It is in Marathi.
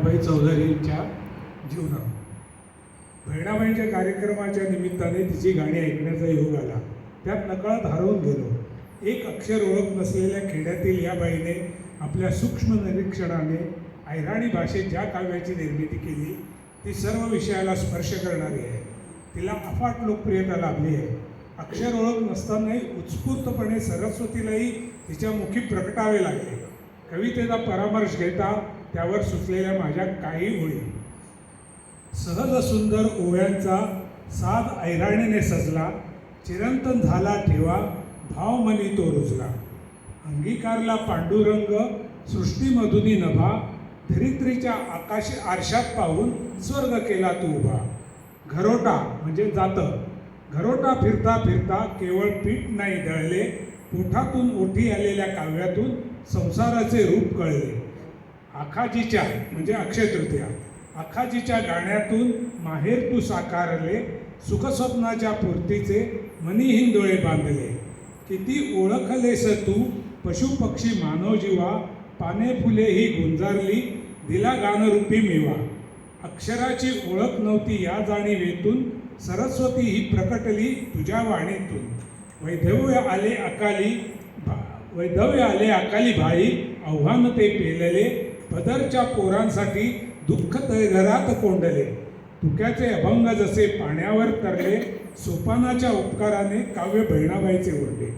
बाई चौधरींच्या जीवनात बहिणाबाईंच्या कार्यक्रमाच्या निमित्ताने तिची गाणी ऐकण्याचा योग आला. त्यात नकळत हरवून गेलो. एक अक्षर ओळख नसलेल्या खेड्यातील या बाईने आपल्या सूक्ष्म निरीक्षणाने ऐराणी भाषेत ज्या काव्याची निर्मिती केली ती सर्व विषयाला स्पर्श करणारी आहे. तिला अफाट लोकप्रियता लाभली आहे. अक्षर ओळख नसतानाही उत्स्फूर्तपणे सरस्वतीलाही तिच्या मुखी प्रकटावे लागले. कवितेचा परामर्श घेता त्यावर सुचलेल्या माझ्या काही ओळी. सहज सुंदर ओव्यांचा साध ऐराणीने सजला चिरंतन झाला ठेवा भाव मनी तो रुजला. अंगीकारला पांडुरंग सृष्टीमधुनी नभा धरित्रीच्या आकाशी आरशात पाहून स्वर्ग केला तू उभा. घरोटा म्हणजे जातं. घरोटा फिरता फिरता केवळ पीठ नाही दळले पोठातून ओठी आलेल्या काव्यातून संसाराचे रूप कळले. आखाजीच्या म्हणजे अक्षय तृतीया. आखाजीच्या गाण्यातून माहेर तू साकारले सुखस्वप्नाच्या पूर्तीचे मनी हिंदोळे बांधले. किती ओळखलेस तू पशुपक्षी मानव जीवा पाने फुले ही गुंजारली दिला गानरूपी मेवा. अक्षराची ओळख नव्हती या जाणीवेतून सरस्वती ही प्रकटली तुझ्या वाणीतून. वैधव्य आले अकाली भा- वैधव्य आले अकाली भाई आव्हान ते पेलले पदरच्या पोरांसाठी दुःख घरात कोंडले. तुक्याचे अभंग जसे पाण्यावर तरले सोपानाच्या उपकाराने काव्य बहिणाबाईचे उरले